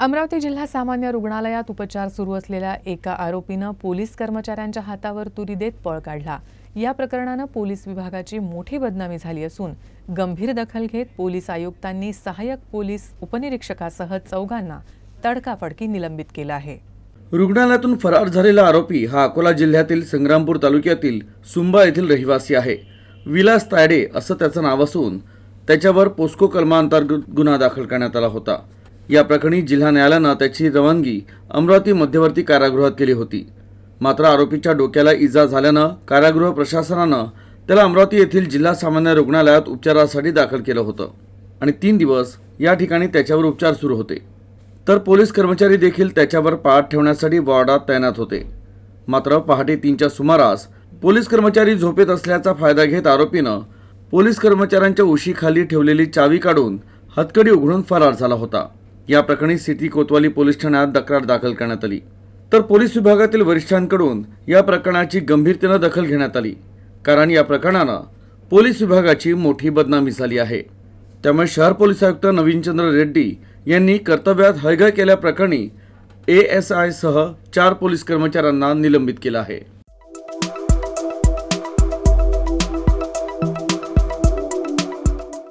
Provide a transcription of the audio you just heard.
अमरावती जिल्हा सामान्य रुग्णालयात उपचार सुरू असलेल्या एका आरोपीनं पोलीस कर्मचाऱ्यांच्या हातावर तुरी देत पळ काढला. या प्रकरणानं पोलीस विभागाची मोठी बदनामी झाली असून गंभीर दखल घेत पोलीस आयुक्तांनी सहाय्यक पोलीस उपनिरीक्षकासह चौघांना तडकाफडकी निलंबित केलं आहे. रुग्णालयातून फरार झालेला आरोपी हा अकोला जिल्ह्यातील संग्रामपूर तालुक्यातील सुंबा येथील रहिवासी आहे. विलास तायडे असं त्याचं नाव असून त्याच्यावर पोस्को कलमांतर्गत गुन्हा दाखल करण्यात आला होता. या प्रकरणी जिल्हा न्यायालयानं त्याची रवानगी अमरावती मध्यवर्ती कारागृहात केली होती. मात्र आरोपीच्या डोक्याला इजा झाल्यानं कारागृह प्रशासनानं त्याला अमरावती येथील जिल्हा सामान्य रुग्णालयात उपचारासाठी दाखल केलं होतं आणि तीन दिवस या ठिकाणी त्याच्यावर उपचार सुरू होते. तर पोलीस कर्मचारी देखील त्याच्यावर पाळत ठेवण्यासाठी वॉर्डात तैनात होते. मात्र पहाटे तीनच्या सुमारास पोलीस कर्मचारी झोपेत असल्याचा फायदा घेत आरोपीनं पोलीस कर्मचाऱ्यांच्या उशीखाली ठेवलेली चावी काढून हतकडी उघडून फरार झाला होता. या प्रकरणी सिटी कोतवाली पोलीस ठाण्यात तक्रार दाखल करण्यात आली. तर पोलीस विभागातील वरिष्ठांकडून या प्रकरणाची गंभीरतेनं दखल घेण्यात आली. कारण या प्रकरणानं पोलीस विभागाची मोठी बदनामी झाली आहे. त्यामुळे शहर पोलीस आयुक्त नवीनचंद्र रेड्डी यांनी कर्तव्यात हयगय केल्याप्रकरणी ए एस आयसह चार पोलीस कर्मचाऱ्यांना निलंबित केलं आहे.